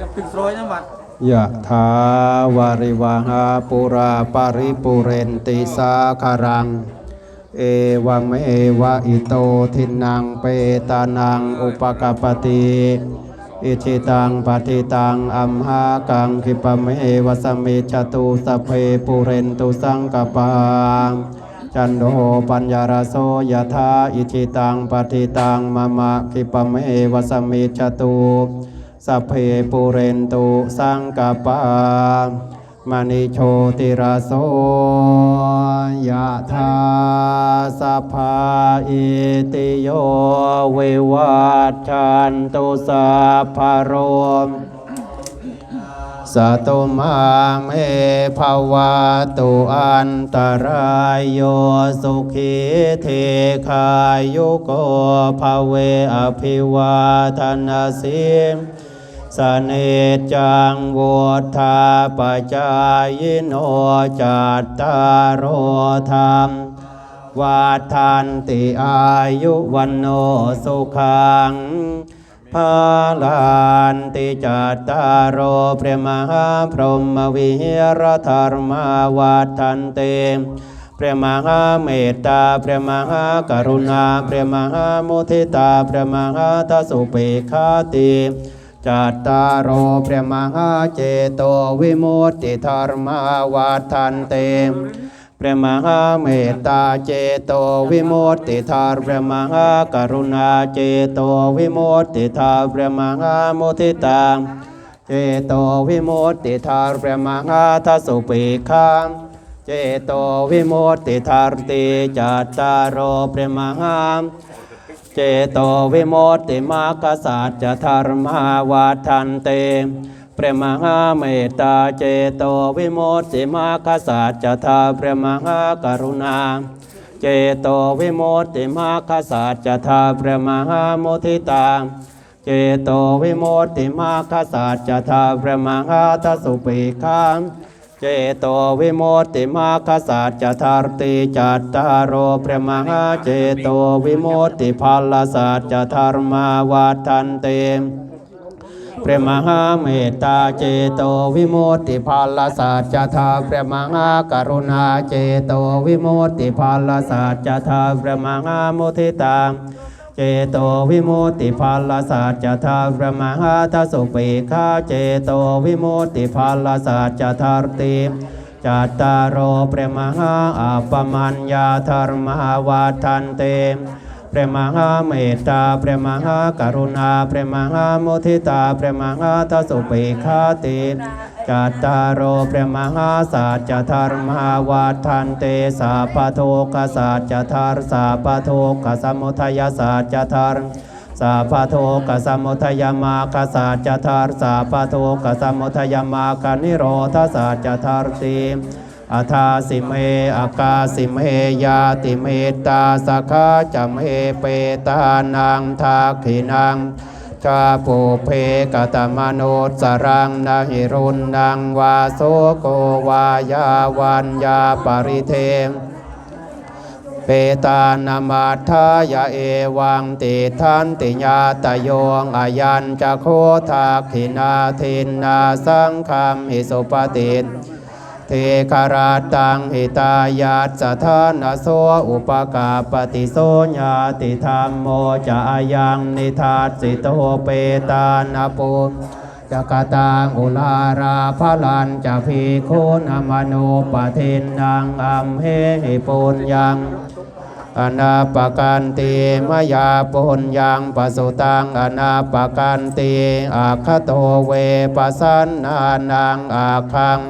ยมขึ้นโรยนะถาวาริวหาปุราปาริปุเรนติสาคารัง เอวังเมวะอิโตทินังเปตานังอุปกปปติอิชิตังปฏิตังอัมหากังคิปะเมวะสมมิจตุสเพปุเรนตุสังกปาจันโดปัญญารโสยถาอิชิตังปฏิตังมะมะคิปะเมวะสมมิจตุ สัพเพปุเรนตุสังกปามณิโชติราโสยะธาสัพพาอิติโยวิวัชชันตุสัพพโรมสตุมาเมภาวะตุอันตรายโยสุขีเทคายุโกภเวอภิวาทนาสิม สเนจังวุธาปจายโนจัตตารโอธรรมวาทันติอายุวันโนสุขังพาลานติจัตตารโอเปรมหาพรหมวิหรธรรมาวาทันเตเปรมหาเมตตาเปรมหากรุณาเปรมหามุทิตาเปรมหาทสุเปคาติ จัตตารโอเปรมหาเจโตวิมุตติธรรมาวาทันเตพระมหาเมตตาเจโตวิโมตติธารพระมหากรุณาเจโตวิโมตติธารพระมหามุทิตาเจโตวิโมตติธารพระมหาทัสสุปิคังเจโตวิโมตติธารติจัตตารโอพระมหา เจโตวิโมติมากษัตจะธรรมาวาทันเตเปรมหาเมตตาเจโตวิโมติมากษัตจะทาเปรมหากรุณา เจโตวิโมติมากษัตจะทาเปรมหามุทิตา เจโตวิโมติมากษัตจะทาเปรมหาทัสสุปิคัง จโตวิโมติมาคสัจจทารติจัตตารโอเปรมหาเจโตวิมุตติภัลสัจจธรรมาวาทันเตเปรมหาเมตตาเจโตวิมุตติภัลสัจจทาเปรมหากรุณาเจโตวิมุตติภัลสัจจทาเปรมหามุทิตา เจโตวิมุตติภัลสัจจะทาพระมหาทัสสุปิฆาเจโตวิมุตติภัลสัจจะทารติจัตตารโอเปรมหาอัปปมัญญาธรรมาวาทันเตเปรมหาเมตตาเปรมหากรุณาเปรมหามุทิตาเปรมหาทัสสุปิฆาติ จัตตารโอเปรมหาสัจจธรรมาวาทันเตสาปโทกสัจจธารสาปโทกสมุทัยสัจจธารสาปโทกสมุทยมาคสัจจทารสาปโทกสมุทยมาคนิโรธาสัจจทารติอัทาสิเมอากาสิเมยาติเมตตาสกขาจะเมเปตานังทาขินัง ชาปูเพกตมโนสรังนาหิรุนนังวาโสโกวายาวันยาปริเทมเปตานามาทายาเอวังติทันติญาตโยงอายัญจะโคทาขินาทินนาสังคัมหิสุปติ เทคาราตังหิตายาตสถานาโสอุปกาปฏิโสญาติธรรมโมจะอายังนิทาสิโตเปตานาปุจกตังอุลาราพลันจะพีโคนอมโนปเทนนางอัมเหหิปุญญังอนาปกันติมยาปุญญังปสุตังอนาปกันติอาคโตเวปสสันนานังอาคัง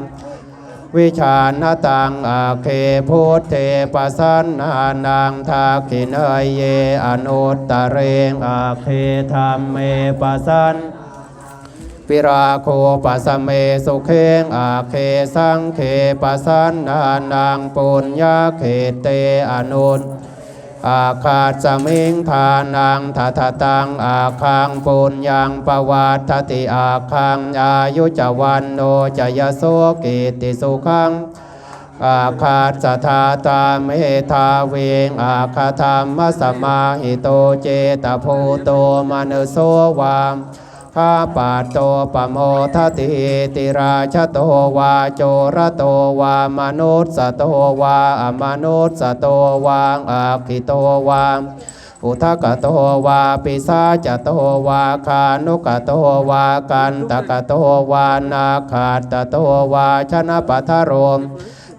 วิชาณตังอาเคพุทเทปัสสันนานังทาขินยเยอนุตตะเรงอาเคธรรมเมปัสสันปิราโคปัสเมสุเคงอาเคสังเคปัสสันนานังปุญญาเขเตอนุต อาคาสมิงทานังทัตตังอาคังปุญญังปวัตติอาคังอายุจวันโนจยโสกิติสุขังอาคาสทาตาเมธาเวงอาคาธรรมสมาหิโตเจตภูโตมนุโสวาม ข้าปาโตปโมทติติราชโตวาโจระโตวามนุสสโตวาอมนุสสโตวาอาคิโตวาอุทกโตวาปิสาจโตวาคานุกโตวากันตกโตวานาคาตโตวาชนะปัทโรม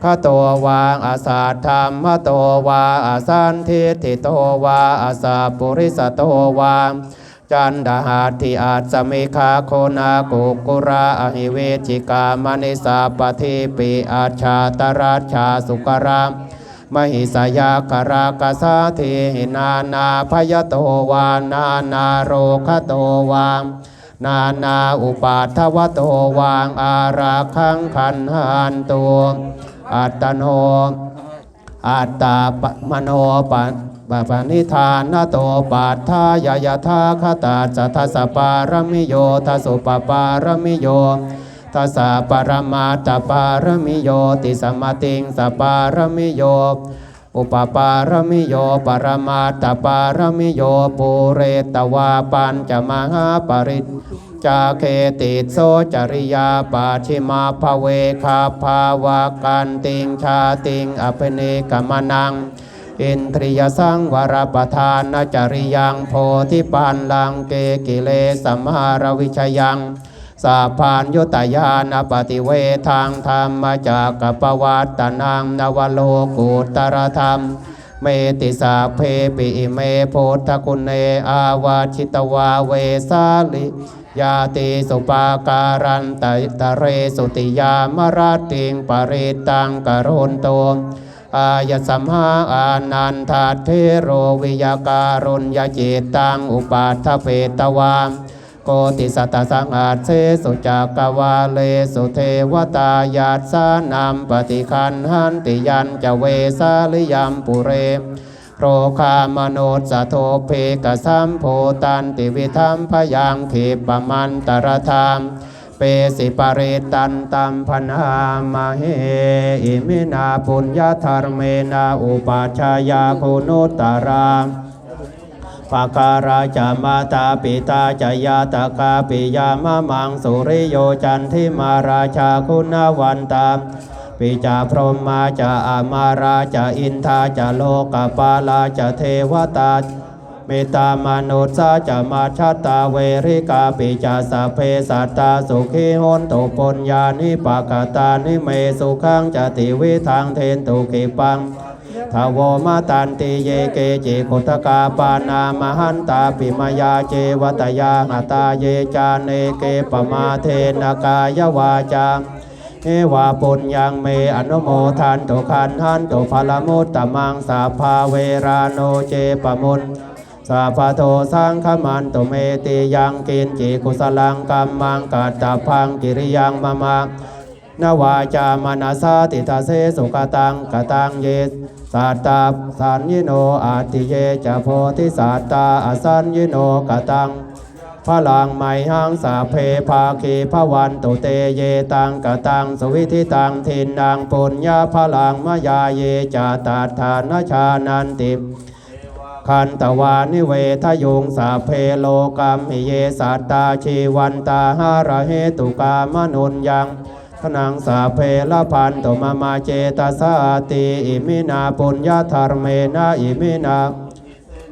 ขโตวาอาสาธรรมโตวาอาสันทิติโตวาอาสาปุริสโตวา จันดาหาทิอาจสมิคาโคนาโกกุราอหิเวจิกามณิสาปทิปิอาชาตราชาสุกรามมหิสยาคารากสาเทหินานาพยโตวานานาโรคโตวานานาอุปาทวโตวางอาราคังขันหันตัวอัตโน อัตตาปะมโนปัปะปะนิธานนโตปัฏฐายายทาคตาจัตถสปารมิโยทัสุปปารมิโยทัสสะปรมาตปารมิโยติสมติงสปารมิโยอุปปารมิโยปรมาตปารมิโยปุเรตวาปัญจมหาปริ จาเคติโสจริยาปาชิมาภเวคาภาวากันติงชาติงอภเนกมนัง อินทรียสังวรประธานจริยังโพธิปันลังเกกิเลสมหารวิชยังสาพานยุตยานปฏิเวทางธรรมจากกปวัตตนังนวโลกุตรธรรม เมติสาเพปิอิเมโพธคุณเนอาวาชิตวาเวสาลิ ยาติสุปาการันตตะเรสุติยามราติงปริตังกโรนโตอายสัมหาอานันทาเทโรวิยาการุญญาจิตตังอุปาทเปตวามโกติสัตตสังอาเสสุจักวาเลสุเทวตายาสานัมปฏิคันหันติยันจะเวสาลิยมปุเร รคามโนสโทเพกสัมโพตันติวิธรรมพยังเขปมันตรธรรมเปสิปริตันตัมพนามาเฮอิมินาปุญญาธรเมนาอุปาชายาคุณุตารามปาการาจามาตาปิตาจายาตากาปิยามะมังสุริโยจันทิมาราชาคุณวันตาม ปิจาพรหมาจาอามาราจาอินทาจาโลกปาลาจาเทวตาเมตตามนุษย์สาจะมาชัตาเวริกาปิจาสพเพสัตตาสุขีโหนตุปญญานิปากาตานิเมสุขังจติวิทางเทนตุกิปังทาวมาตันติเยเกจิคุตกาปานามหันตาปิมายาเจวตยาหตาเยจาเนเกปมาเทนกายวาจา เอวาปุญญังเมอนุโมทันตุคันหันตุพลมุตตมังสาภาเวราโนเจปมุนสาภาโทสังขมันตุเมติยังกินจิกุสลังกัมมังกัตตาพังกิริยังมะมะนวาจามนาสาติทาเสสุกตังกตังเยสัตตาสัญญโนอาติเยจะโพธิสัตตาอสัญญโนกตัง พลังไมหังสาเพภาคีพวันตุเตเยตังกตังสวิธิตังทินนางปุญญาพลังมายาเยจาตาทานชานันติคันตวานิเวทยุงสาเพโลกัมหิเยสัตตาชีวันตาหาระเหตุกามนุนยังพนังสาเพละพันตุมามาเจตสาติอิมินาปุญญาธรรมเมนะอิมินา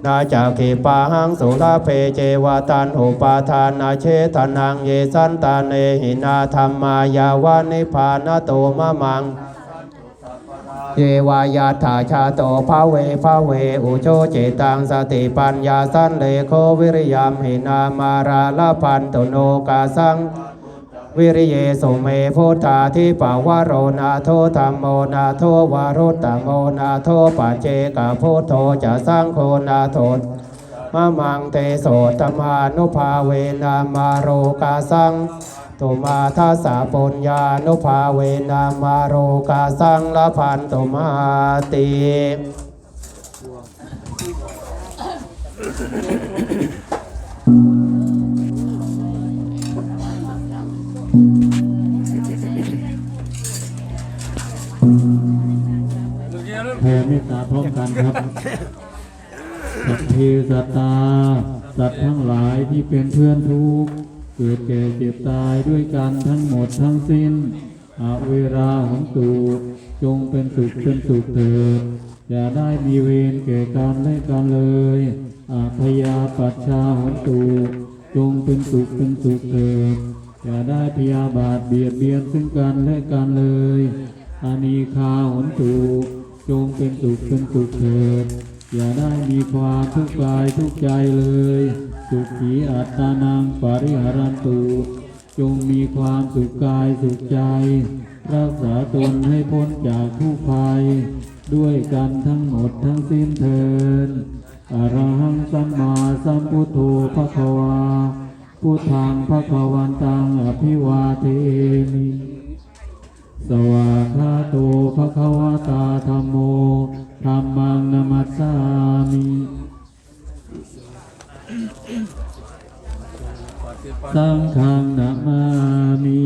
นาจากขีปาหังสุลาเพเจวาตันหุปาทานาเชทนังเยสันตาเนหินาธรรมายาวานิพานโตมะมังเยวายาถาชาโตภาเวภาเว อุโชเจตังสติปัญญาสันเลโควิริยมหินามาราลพันตุโนกาสัง วิริเยสุเมพุทธาทิปาวโรนาโทธรรมโมนาโทวารุตตโมนาโทปัจเจกาพุทโธจะสร้างโคนาโทมะมังเตโสตมานุภาเวนามาโรกาสังตุมาทัสสะปุญญานุภาเวนามาโรกาสังละพันตุมาติ สัตตา สัตว์ทั้งหลายที่เป็นเพื่อนทุกข์เกิดแก่เจ็บตายด้วยกันทั้งหมดทั้งสิ้นอาเวราหนตูจงเป็นสุขเป็นสุขเถิดอย่าได้มีเวรแก่กันและกันเลยอาพยาปัชชาหนตูจงเป็นสุขเป็นสุขเถิดอย่าได้พยาบาทเบียดเบียนซึ่งกันและกันเลยอานีคาหนตูจงเป็นสุขเป็นสุขเถิด อย่าได้มีความทุกข์กายทุกใจเลย สุขีอัตตานังปริหารันตุ จงมีความสุขกายสุขใจ รักษาตนให้พ้นจากทุกภัย ด้วยกันทั้งหมดทั้งสิ้นเทินอรหังสัมมาสัมพุทโธภะควาพุทธังภะควันตังอภิวาเทมิสวากขาโตภะควตาธัมโม ธรรมังนามัสสามิสังฆังนามามิ